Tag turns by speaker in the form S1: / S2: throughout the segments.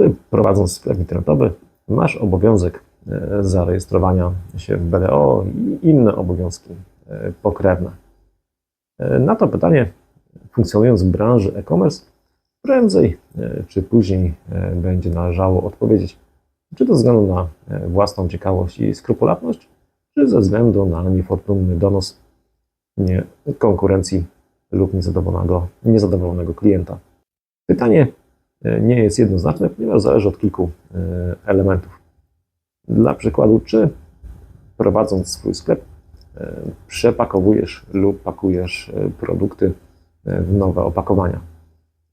S1: Czy prowadząc sklep internetowy, masz obowiązek e, zarejestrowania się w BDO i inne obowiązki e, pokrewne? E, Na to pytanie, funkcjonując w branży e-commerce, prędzej czy później będzie należało odpowiedzieć, czy to ze względu na własną ciekawość i skrupulatność, czy ze względu na niefortunny donos konkurencji lub niezadowolonego, niezadowolonego klienta. Pytanie nie jest jednoznaczne, ponieważ zależy od kilku e, elementów. Dla przykładu, czy prowadząc swój sklep, e, przepakowujesz lub pakujesz e, produkty e, w nowe opakowania.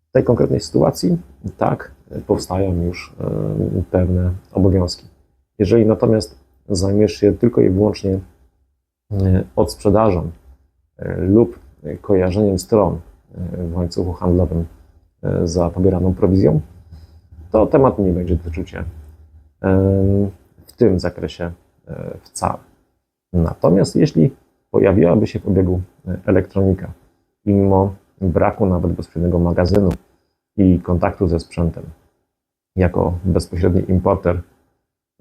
S1: W tej konkretnej sytuacji tak e, powstają już e, pewne obowiązki. Jeżeli natomiast zajmiesz się tylko i wyłącznie e, odsprzedażą e, lub kojarzeniem stron e, w łańcuchu handlowym e, za pobieraną prowizją, to temat nie będzie dotyczył Cię em, w tym zakresie e, wcale. Natomiast jeśli pojawiłaby się w obiegu e, elektronika, i mimo braku nawet bezpośredniego magazynu i kontaktu ze sprzętem, jako bezpośredni importer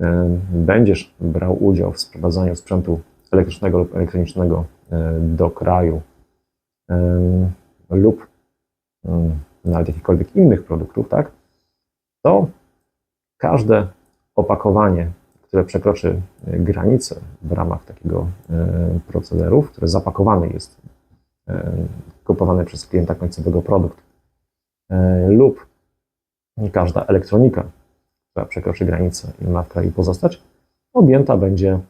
S1: e, będziesz brał udział w sprowadzaniu sprzętu elektrycznego lub elektronicznego e, do kraju lub em, nawet jakichkolwiek innych produktów, tak, to każde opakowanie, które przekroczy e, granicę w ramach takiego e, procederu, które zapakowany jest e, kupowany przez klienta końcowego produkt lub każda elektronika, która przekroczy granicę i ma w kraju pozostać, objęta będzie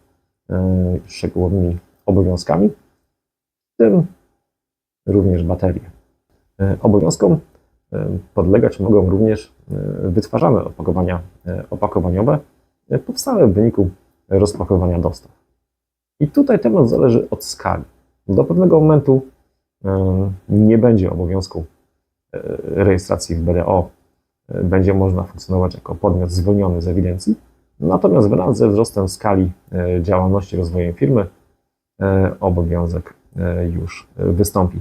S1: szczegółowymi obowiązkami, w tym również baterie. Obowiązkom podlegać mogą również e, wytwarzane opakowania e, opakowaniowe e, powstałe w wyniku rozpakowywania dostaw. I tutaj temat zależy od skali. Do pewnego momentu nie będzie obowiązku rejestracji w BDO. Będzie można funkcjonować jako podmiot zwolniony z ewidencji. Natomiast wraz ze wzrostem skali działalności rozwojem firmy obowiązek już wystąpi.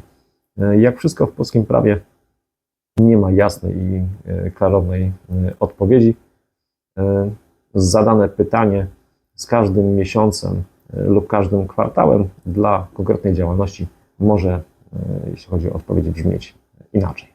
S1: Jak wszystko w polskim prawie, nie ma jasnej i e, klarownej e, odpowiedzi. E, Zadane pytanie z każdym miesiącem lub każdym kwartałem dla konkretnej działalności może, jeśli chodzi o odpowiedź, brzmieć inaczej.